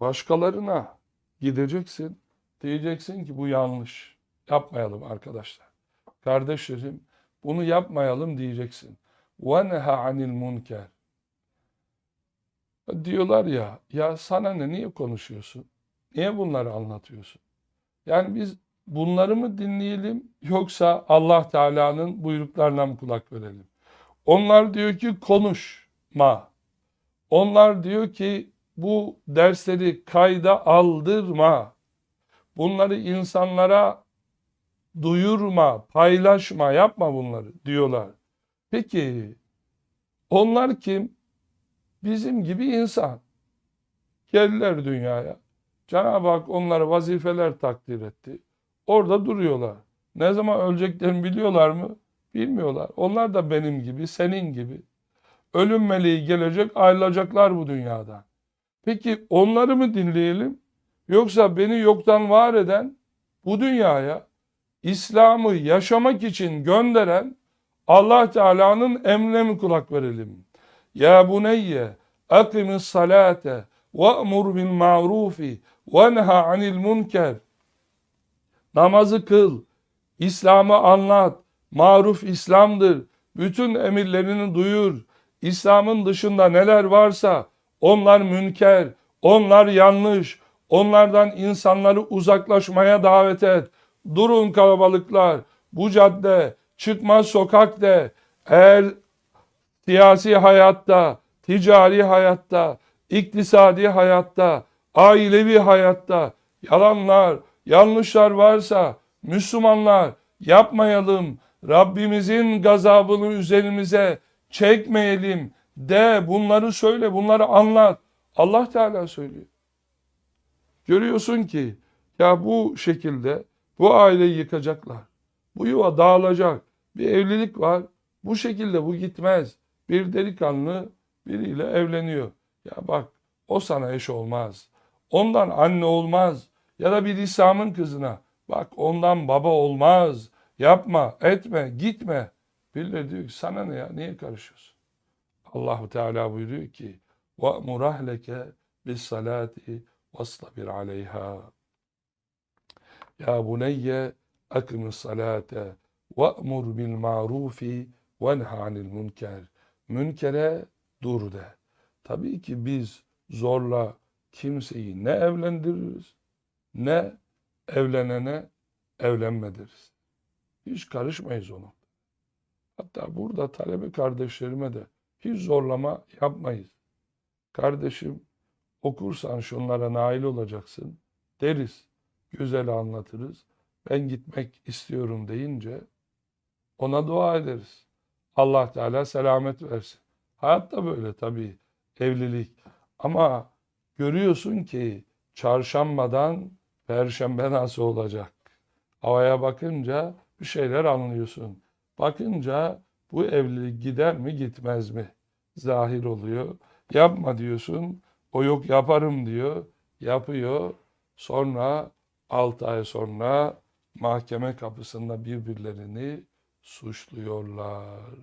başkalarına gideceksin. Diyeceksin ki bu yanlış. Yapmayalım arkadaşlar. Kardeşlerim bunu yapmayalım diyeceksin. وَنَهَا عَنِ الْمُنْكَرِ Diyorlar ya, ya sana ne, niye konuşuyorsun? Niye bunları anlatıyorsun? Yani biz bunları mı dinleyelim yoksa Allah Teala'nın buyruklarına mı kulak verelim? Onlar diyor ki konuşma. Onlar diyor ki bu dersleri kayda aldırma. Bunları insanlara duyurma, paylaşma, yapma bunları diyorlar. Peki onlar kim? Bizim gibi insan. Geldiler dünyaya. Cenab-ı Hak onlara vazifeler takdir etti. Orada duruyorlar. Ne zaman öleceklerini biliyorlar mı? Bilmiyorlar. Onlar da benim gibi, senin gibi. Ölüm meleği gelecek, ayrılacaklar bu dünyadan. Peki onları mı dinleyelim? Yoksa beni yoktan var eden, bu dünyaya İslam'ı yaşamak için gönderen Allah Teala'nın emrine mi kulak verelim? Ya buneyye akimis salate ve'mur bil ma'rufi ve neha anil münker. Namazı kıl, İslam'ı anlat, maruf İslam'dır. Bütün emirlerini duyur. İslam'ın dışında neler varsa onlar münker, onlar yanlış. Onlardan insanları uzaklaşmaya davet et. Durun kalabalıklar. Bu cadde, çıkmaz sokak de. Eğer siyasi hayatta, ticari hayatta, iktisadi hayatta, ailevi hayatta yalanlar, yanlışlar varsa Müslümanlar yapmayalım. Rabbimizin gazabını üzerimize çekmeyelim de bunları söyle, bunları anlat. Allah Teala söylüyor. Görüyorsun ki ya bu şekilde bu aileyi yıkacaklar. Bu yuva dağılacak. Bir evlilik var. Bu şekilde bu gitmez. Bir delikanlı biriyle evleniyor. Ya bak o sana eş olmaz. Ondan anne olmaz. Ya da bir İslam'ın kızına. Bak ondan baba olmaz. Yapma, etme, gitme. Birileri diyor ki sana ne ya? Niye karışıyorsun? Allahu Teala buyuruyor ki ve murahleke bis salati vastabir aleyha. Ya buneyye akimis salate ve emur bil marufi ve nha anil münker. Münkere dur de. Tabii ki biz zorla kimseyi ne evlendiririz ne evlenene evlenmediriz. Hiç karışmayız ona. Hatta burada talebe kardeşlerime de hiç zorlama yapmayız. Kardeşim okursan şunlara nail olacaksın deriz. Güzel anlatırız. Ben gitmek istiyorum deyince ona dua ederiz. Allah Teala selamet versin. Hayat da böyle tabii evlilik. Ama görüyorsun ki çarşambadan perşembe nasıl olacak? Havaya bakınca bir şeyler anlıyorsun. Bakınca bu evlilik gider mi gitmez mi? Zahir oluyor. Yapma diyorsun. O yok yaparım diyor. Yapıyor. Sonra 6 ay sonra mahkeme kapısında birbirlerini suçluyorlar.